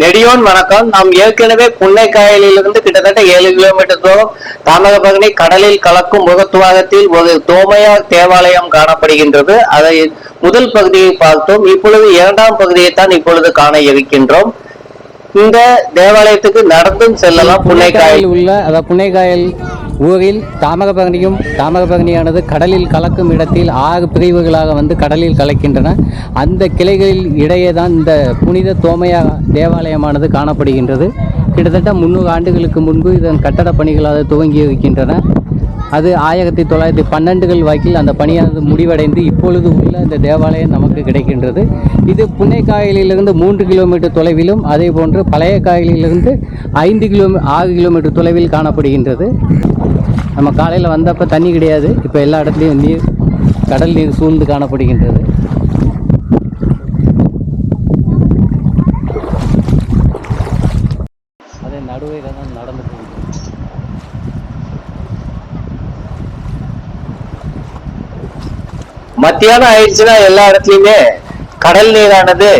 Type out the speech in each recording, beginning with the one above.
நெடியோன் வணக்கம். நாம் ஏற்கனவே புன்னைக்காயலிலிருந்து கிட்டத்தட்ட ஏழு கிலோமீட்டர் தூரம் தாமரபரணி கடலில் கலக்கும் முகத்துவாகத்தில் ஒரு தோமையா தேவாலயம் காணப்படுகின்றது. அதை முதல் பகுதியை பார்த்தோம். இப்பொழுது இரண்டாம் பகுதியை தான் இப்பொழுது காண இருக்கின்றோம். இந்த தேவாலயத்துக்கு நடந்தும் செல்லலாம் புன்னைக்காயில். உள்ள அதாவது புன்னைக்காயல் ஊரில் தாமிரபரணியும் தாமிரபரணியானது கடலில் கலக்கும் இடத்தில் ஆறு பிரிவுகளாக வந்து கடலில் கலக்கின்றன. அந்த கிளைகளில் இடையே தான் இந்த புனித தோமையா தேவாலயமானது காணப்படுகின்றது. கிட்டத்தட்ட முந்நூறு ஆண்டுகளுக்கு முன்பு இதன் கட்டட பணிகளாக துவங்கி இருக்கின்றன. அது ஆயிரத்தி தொள்ளாயிரத்தி பன்னெண்டுகள் வாக்கில் அந்த பணியானது முடிவடைந்து இப்பொழுது உள்ள இந்த தேவாலயம் நமக்கு கிடைக்கின்றது. இது புன்னைக்காயலிலிருந்து மூன்று கிலோமீட்டர் தொலைவிலும் அதே போன்று பழைய காயலிலிருந்து ஐந்து கிலோமீ ஆறு கிலோமீட்டர் தொலைவில் காணப்படுகின்றது. நம்ம காலையில் வந்தப்போ தண்ணி கிடையாது. இப்போ எல்லா இடத்துலையும் நீர் கடல் நீர் சூழ்ந்து காணப்படுகின்றது. அதே நடுவே தான் நடந்து மத்தியானம் ஆயிடுச்சுன்னா எல்லா இடத்துலயுமே கடல் நீரானது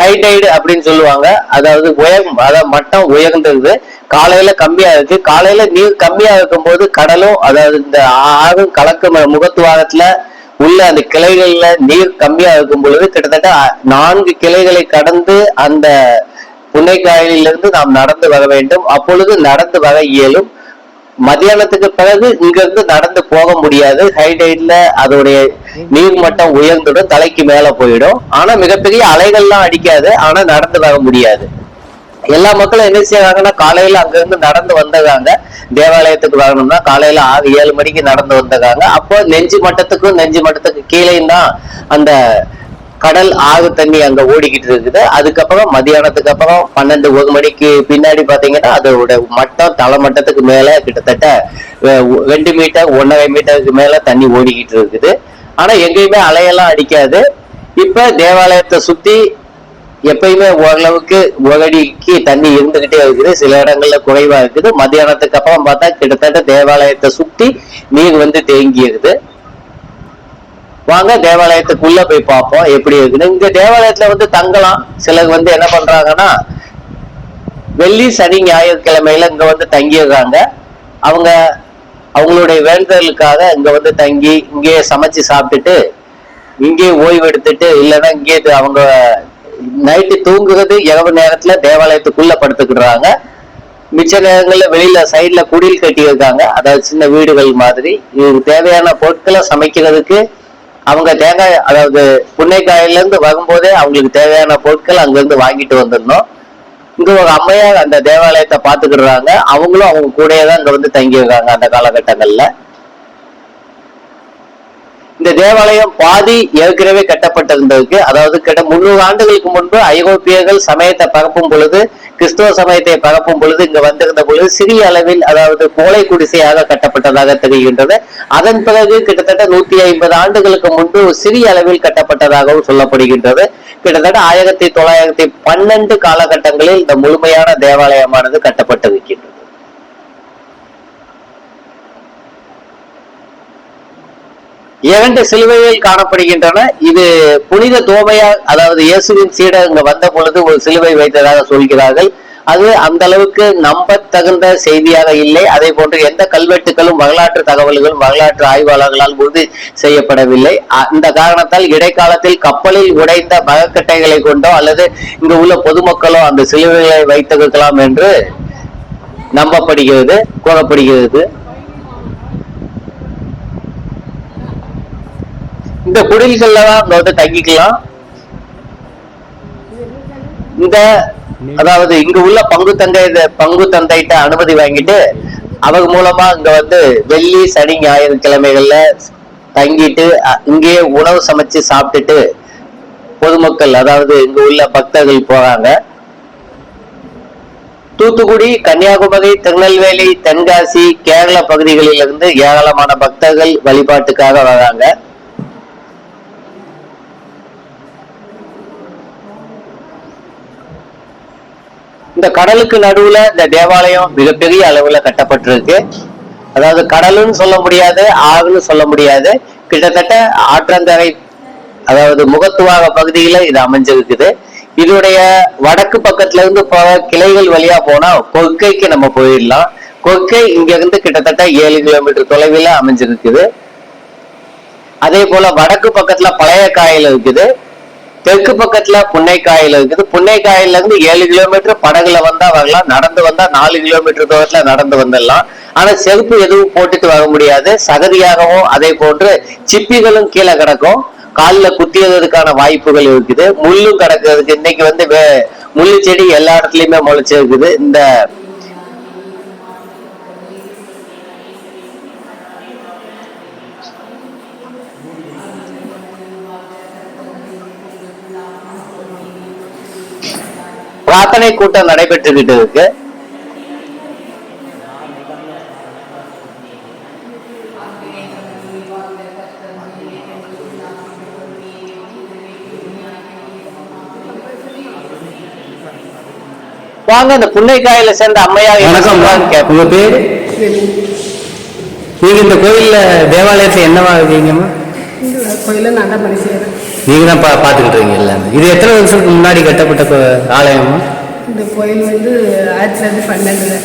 ஹைடைடு அப்படின்னு சொல்லுவாங்க. அதாவது உயர் அதாவது மட்டம் உயர்ந்தது. காலையில கம்மியா இருக்கு காலையில நீர் கம்மியா இருக்கும்போது கடலும் அதாவது இந்த ஆறும் கலக்கும் முகத்துவாரத்துல உள்ள அந்த கிளைகள்ல நீர் கம்மியா இருக்கும் பொழுது கிட்டத்தட்ட நான்கு கிளைகளை கடந்து அந்த புன்னைக்காயலிலிருந்து நாம் நடந்து வர வேண்டும். அப்பொழுது நடந்து வர இயலும். மத்தியானத்துக்கு பிறகு இங்கிருந்து நடந்து போக முடியாது. ஹைடைட்ல அதோடைய நீர் மட்டம் உயர்ந்துடும் தலைக்கு மேல போயிடும். ஆனா மிகப்பெரிய அலைகள்லாம் அடிக்காது. ஆனா நடந்து வர முடியாது. எல்லா மக்களும் என்ன செய்வாங்கன்னா காலையில அங்கிருந்து நடந்து வந்ததாங்க. தேவாலயத்துக்கு வரணும்னா காலையில ஆறு ஏழு மணிக்கு நடந்து வந்ததாங்க. அப்போ நெஞ்சு மட்டத்துக்கும் நெஞ்சு மட்டத்துக்கு கீழே தான் அந்த கடல் ஆகு தண்ணி அங்க ஓடிக்கிட்டு இருக்குது. அதுக்கப்புறம் மதியானத்துக்கு அப்புறம் பன்னெண்டு ஒரு மணிக்கு பின்னாடி பாத்தீங்கன்னா அதோட மட்டம் தலை மட்டத்துக்கு மேல கிட்டத்தட்ட ரெண்டு மீட்டர் ஒன்றரை மீட்டருக்கு மேல தண்ணி ஓடிக்கிட்டு இருக்குது. ஆனா எங்கேயுமே அலையெல்லாம் அடிக்காது. இப்ப தேவாலயத்தை சுத்தி எப்பயுமே ஓரளவுக்கு உகடிக்கு தண்ணி இருந்துகிட்டே இருக்குது. சில இடங்கள்ல குறைவா இருக்குது. மத்தியானத்துக்கு அப்புறம் பார்த்தா கிட்டத்தட்ட தேவாலயத்தை சுத்தி நீர் வந்து தேங்கி இருக்குது வாங்க தேவாலயத்துக்குள்ள போய் பார்ப்போம். எப்படி இருக்குன்னு. இங்க தேவாலயத்துல வந்து தங்கலாம். சிலர் வந்து என்ன பண்றாங்கன்னா வெள்ளி சனி ஞாயிற்றுக்கிழமையில இங்க வந்து தங்கிடுறாங்க. அவங்க அவங்களுடைய வேண்டுதலுக்காக இங்க வந்து தங்கி இங்கேயே சமைச்சு சாப்பிட்டுட்டு இங்கேயே ஓய்வு எடுத்துட்டு இல்லைன்னா இங்கேயே அவங்க நைட்டு தூங்குறது இரவு நேரத்துல தேவாலயத்துக்குள்ள படுத்துக்கிடுறாங்க. மிச்ச நேரங்கள்ல வெளியில சைட்ல குடில் கட்டி இருக்காங்க அதாவது சின்ன வீடுகள் மாதிரி. இதுக்கு தேவையான பொருட்களை சமைக்கிறதுக்கு அவங்க தேங்காய் அதாவது புன்னைக்காயில இருந்து வரும்போதே அவங்களுக்கு தேவையான பொருட்கள் அங்கிருந்து வாங்கிட்டு வந்துடணும். இங்க ஒரு அம்மையார் அந்த தேவாலயத்தை பாத்துக்கிடுறாங்க அவங்களும் அவங்க கூடயே தான் இங்க வந்து தங்கியிருக்காங்க அந்த காலகட்டங்கள்ல. இந்த தேவாலயம் பாதி ஏற்கனவே கட்டப்பட்டிருந்ததுக்கு அதாவது கிட்ட முன்னூறு ஆண்டுகளுக்கு முன்பு ஐரோப்பியர்கள் சமயத்தை பரப்பும் பொழுது கிறிஸ்துவ சமயத்தை பரப்பும் பொழுது இங்க வந்திருந்த பொழுது சிறிய அளவில் அதாவது கோலை குடிசையாக கட்டப்பட்டதாக தெரிகின்றது. அதன் பிறகு கிட்டத்தட்ட நூத்தி ஐம்பது ஆண்டுகளுக்கு முன்பு ஒரு சிறிய அளவில் கட்டப்பட்டதாகவும் சொல்லப்படுகின்றது. கிட்டத்தட்ட ஆயிரத்தி தொள்ளாயிரத்தி பன்னெண்டு காலகட்டங்களில் இந்த முழுமையான தேவாலயமானது கட்டப்பட்டிருக்கின்றது. இரண்டு சிலுவைகள் காணப்படுகின்றன. இது புனித தோமையா அதாவது இயேசுவின் சீடர் இங்க வந்த பொழுது ஒரு சிலுவை வைத்ததாக சொல்கிறார்கள். அது அந்த அளவுக்கு நம்பத்தகுந்த செய்தியாக இல்லை. அதே போன்று எந்த கல்வெட்டுகளும் வரலாற்று தகவல்களும் வரலாற்று ஆய்வாளர்களால் உறுதி செய்யப்படவில்லை. இந்த காரணத்தால் இடைக்காலத்தில் கப்பலில் உடைந்த மரக்கட்டைகளை கொண்டோ அல்லது இங்கு உள்ள பொதுமக்களோ அந்த சிலுவைகளை வைத்திருக்கலாம் என்று நம்பப்படுகிறது கூறப்படுகிறது. இந்த குடில்கள்ல தான் நம்ம வந்து தங்கிக்கலாம். இந்த அதாவது இங்க உள்ள பங்கு தந்தை பங்கு தந்தைட்ட அனுமதி வாங்கிட்டு அவங்க மூலமா இங்க வந்து வெள்ளி சனி ஞாயிறு கிழமைகள்ல தங்கிட்டு இங்கேயே உணவு சமைச்சு சாப்பிட்டுட்டு பொதுமக்கள் அதாவது இங்க உள்ள பக்தர்கள் போறாங்க. தூத்துக்குடி கன்னியாகுமரி திருநெல்வேலி தென்காசி கேரள பகுதிகளிலிருந்து ஏராளமான பக்தர்கள் வழிபாட்டுக்காக வராங்க. இந்த கடலுக்கு நடுவுல இந்த தேவாலயம் மிகப்பெரிய அளவுல கட்டப்பட்டிருக்கு. அதாவது கடலுன்னு சொல்ல முடியாது ஆறுன்னு சொல்ல முடியாது. கிட்டத்தட்ட ஆற்றங்கரை அதாவது முகத்துவாக பகுதியில இது அமைஞ்சிருக்குது. இதோடைய வடக்கு பக்கத்துல இருந்து போக கிளைகள் வழியா போனா கொக்கைக்கு நம்ம போயிடலாம். கொக்கை இங்க இருந்து கிட்டத்தட்ட ஏழு கிலோமீட்டர் தொலைவில் அமைஞ்சிருக்குது. அதே போல வடக்கு பக்கத்துல பழைய காயில் இருக்குது. தெற்கு பக்கத்துல புன்னைக்காயில் இருக்குது. புன்னைக்காயில இருந்து ஏழு கிலோமீட்டர் படகுல வந்தா வரலாம். நடந்து வந்தா நாலு கிலோமீட்டர் தூரத்துல நடந்து வந்துடலாம். ஆனா செருப்பு எதுவும் போட்டுட்டு வர முடியாது. சகதியாகவும் அதே போன்று சிப்பிகளும் கீழே கிடக்கும். காலில் குத்தியதற்கான வாய்ப்புகள் இருக்குது. முள்ளும் கிடக்கிறதுக்கு இன்னைக்கு வந்து வே- முள்ளு செடி எல்லா இடத்துலயுமே முளைச்சிருக்குது. இந்த பிரார்த்தனை கூட்டம் நடைபெற்றுக்கிட்டு இருக்கு வாங்க அந்த புன்னைக்காயில சேர்ந்த அம்மையா என்ன வணக்கம். உங்க பேரு? நீங்க இந்த கோயில்ல தேவாலயத்துல என்னவா இருக்கீங்கம்மா கோயிலில் தான் பணி செய்கிறேன் நீங்க தான் பா பார்த்துக்கிட்டு இருக்கீங்க எல்லாமே. இது எத்தனை வருஷத்துக்கு முன்னாடி கட்டப்பட்ட ஆலயம்மா இந்த கோயில் வந்து ஆயிரத்தி தொள்ளாயிரத்தி பன்னெண்டில்.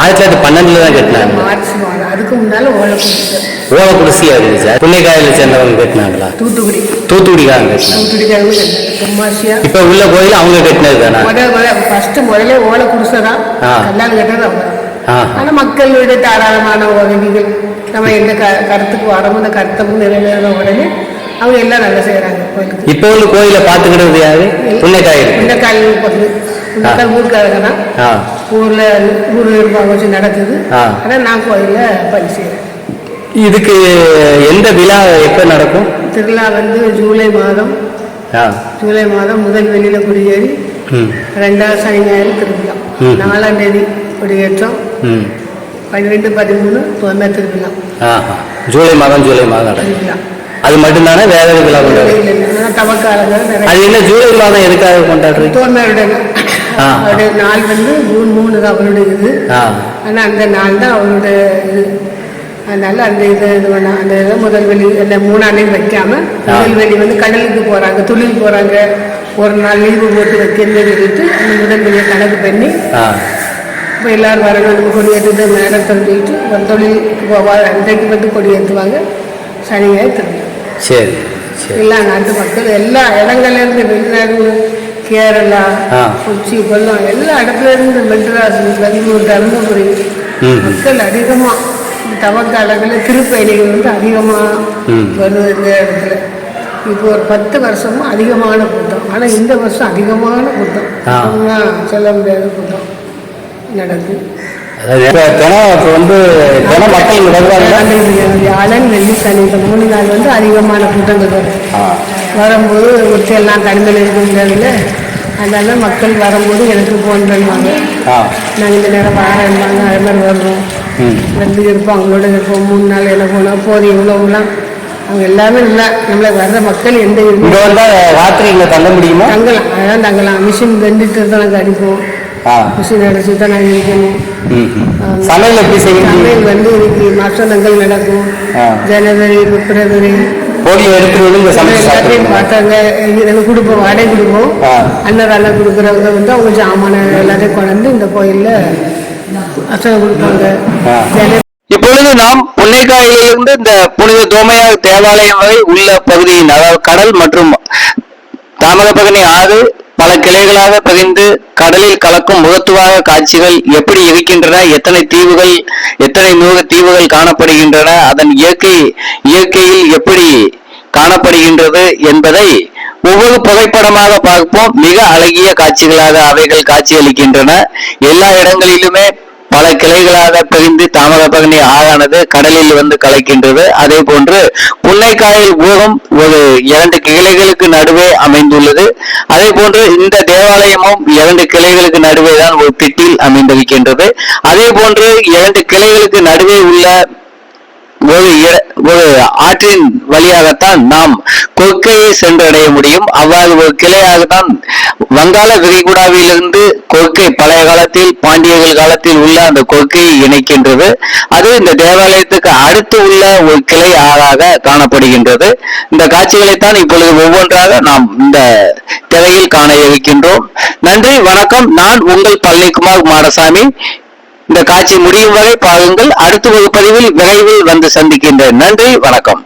ஆயிரத்தி தொள்ளாயிரத்தி பன்னெண்டுல தான் கட்டினாங்க. மார்ச் மாதம் அதுக்கு முன்னால் ஓலை கொடுத்துட்டு ஓலை குடிசையா இருந்துச்சு புன்னைக்காயில சேர்ந்தவங்க கட்டினாங்களா? தூத்துக்குடி. தூத்துக்குடிக்காரங்க கட்டினாங்க. தூத்துக்குடிக்காரங்க கட்டினாங்க. இப்ப உள்ள கோயில் அவங்க கட்டினது தானே? முதல் முதல் ஃபஸ்ட்டு முதல்ல ஓலை குடிசை தான். கல்யாணம் கட்டது அவங்க ஆ ஆனால் மக்களுடைய தாராளமான உதவிகள் நம்ம எந்த கருத்துக்கு வரோமோ அந்த கருத்தை நிறைவேறின உடனே அவங்க எல்லாம் நல்லா செய்கிறாங்க கோயிலுக்கு. இப்ப உள்ள கோயிலை பார்த்துக்கிட்டது யாரு? புன்னைக்காயில் இந்த காலையில் பார்த்து இந்த கால் ஊருக்காரங்க தான். ஊரில் ஊர் வச்சு நடக்குது. ஆ. ஆனால் நான் கோயிலில் பணி செய்கிறேன் இதுக்கு எந்த விழா எப்ப நடக்கும்? திருவிழா வந்து ஜூலை மாதம். ஜூலை மாதம் முதல் வெளியில் குடியேறி ரெண்டாவது சனி ஞாயிறு திருவிழா. நாலாம் தேதி கொடியேற்றம். பன்னிரெண்டு பதிமூணு துவமே திருவிழா. ஜூலை மாதம் ஜூலை மாதம் அது மட்டும்தானே? வேற எதுவும் விழா கொண்டாடுறீங்க அது என்ன ஜூலை மாதம் எதுக்காக கொண்டாடுறீங்க. அவருடைய நாள் வந்து ஜூன் மூணு தான் அவருடைய இது. ஆனால் அந்த நாள் தான் அவருடைய இது. அதனால அந்த இது இது பண்ண அந்த இதை முதல் வெளி இல்லை மூணாம் தேதி வைக்காம ஆ. முதல் வெளி வந்து கடலுக்கு போகிறாங்க தொழில் போகிறாங்க ஒரு நாள் லீவு போட்டு வைக்கிறது சொல்லிட்டு அந்த முதல் வெளியை கணக்கு பண்ணி இப்போ எல்லாரும் நம்ம கொடியேற்றிட்டு மேடம் சொல்லிட்டு போவாங்க அன்றைக்கு வந்து கொடியேற்றுவாங்க சனி ஞாயிறு திருவிழா சரி எல்லா நாட்டு மக்கள் எல்லா இடங்கள்ல இருந்து வெளிநாடு கேரளா. கொச்சி கொல்லம் எல்லா இடத்துல இருந்து மெட்ராஸ் பெங்களூர் தருமபுரி. மக்கள் அதிகமாக தவக்காலங்களில் திருப்பயணிகள் வந்து அதிகமாக. வருது இந்த இடத்துல. இப்போ ஒரு பத்து வருஷமா அதிகமான கூட்டம் ஆனால் இந்த வருஷம் அதிகமான கூட்டம் சொல்ல முடியாத கூட்டம் அதாவது இப்ப வந்து தினம் மக்கள் வியாழன் வெள்ளி சனி இந்த மூணு நாள் வந்து அதிகமான கூட்டங்கள் வரும். வரும்போது ஒத்தையெல்லாம் கண்கள் இருக்க முடியாதுல்ல அதனால மக்கள் வரும்போது எனக்கு ஃபோன் பண்ணுவாங்க. நாங்கள் இந்த நேரம் வரேன்பாங்க அது மாதிரி வருவோம். ம். வந்து இருப்போம் அவங்களோட இருப்போம். மூணு நாள் என்ன போனோம் போதும் இவ்வளோலாம் அவங்க எல்லாமே இல்லை. நம்மளை வர்ற மக்கள் எந்த ராத்திரி தங்க முடியுமா? தங்கலாம். அதான் தங்கலாம். மிஷின் வெந்துட்டு தான் அடிப்போம் தான் நாங்கள் இருக்கணும். சமையல் எப்படி செய்வீங்க? சமையல் வந்து இன்னைக்கு மசனங்கள் நடக்கும். ஜனவரி பிப்ரவரி. பொடியை எடுத்துட்டு வந்து இங்க சமைச்சு எல்லாத்தையும் சாப்பிடுவீங்க. பார்த்தாங்க. எனக்கு கொடுப்போம் வாடகை கொடுப்போம். அன்னதானம் கொடுக்குறவங்க வந்து அவங்க ஜாமான எல்லாத்தையும் கொண்டாந்து இந்த கோயிலில் அசனம் கொடுப்பாங்க. இப்பொழுது நாம் புன்னைக்காயிலிருந்து இந்த புனித தோமையார் தேவாலயம் வரை உள்ள பகுதியின் அதாவது கடல் மற்றும் தாமிரபரணி ஆறு பல கிளைகளாக பிரிந்து கடலில் கலக்கும் முகத்துவாக காட்சிகள் எப்படி இருக்கின்றன எத்தனை தீவுகள் எத்தனை நூறு தீவுகள் காணப்படுகின்றன அதன் இயற்கை இயற்கையில் எப்படி காணப்படுகின்றது என்பதை ஒவ்வொரு புகைப்படமாக பார்ப்போம். மிக அழகிய காட்சிகளாக அவைகள் காட்சியளிக்கின்றன. எல்லா இடங்களிலுமே பல கிளைகளாக பிரிந்து பகனி ஆறானது கடலில் வந்து கலக்கின்றது. அதே போன்று புன்னைக்காயில் ஊகம் ஒரு இரண்டு கிளைகளுக்கு நடுவே அமைந்துள்ளது. அதே போன்று இந்த தேவாலயமும் இரண்டு கிளைகளுக்கு நடுவே தான் ஒரு திட்டில் அமைந்திருக்கின்றது. அதே போன்று இரண்டு கிளைகளுக்கு நடுவே உள்ள ஒரு ஒரு ஆற்றின் வழியாகத்தான் நாம் கொற்கையை சென்றடைய முடியும். அவ்வாறு ஒரு கிளையாகத்தான் வங்காள விரிகுடாவிலிருந்து கொற்கை பழைய காலத்தில் பாண்டியர்கள் காலத்தில் உள்ள அந்த கொற்கையை இணைக்கின்றது. அது இந்த தேவாலயத்துக்கு அடுத்து உள்ள ஒரு கிளை ஆறாக காணப்படுகின்றது. இந்த காட்சிகளைத்தான் இப்பொழுது ஒவ்வொன்றாக நாம் இந்த திரையில் காண இருக்கின்றோம். நன்றி வணக்கம். நான் உங்கள் பழனிக்குமார் மாடசாமி இந்த காட்சி முடியும் வரை பாருங்கள். அடுத்த ஒரு பதிவில் விரைவில் வந்து சந்திக்கின்ற நன்றி வணக்கம்.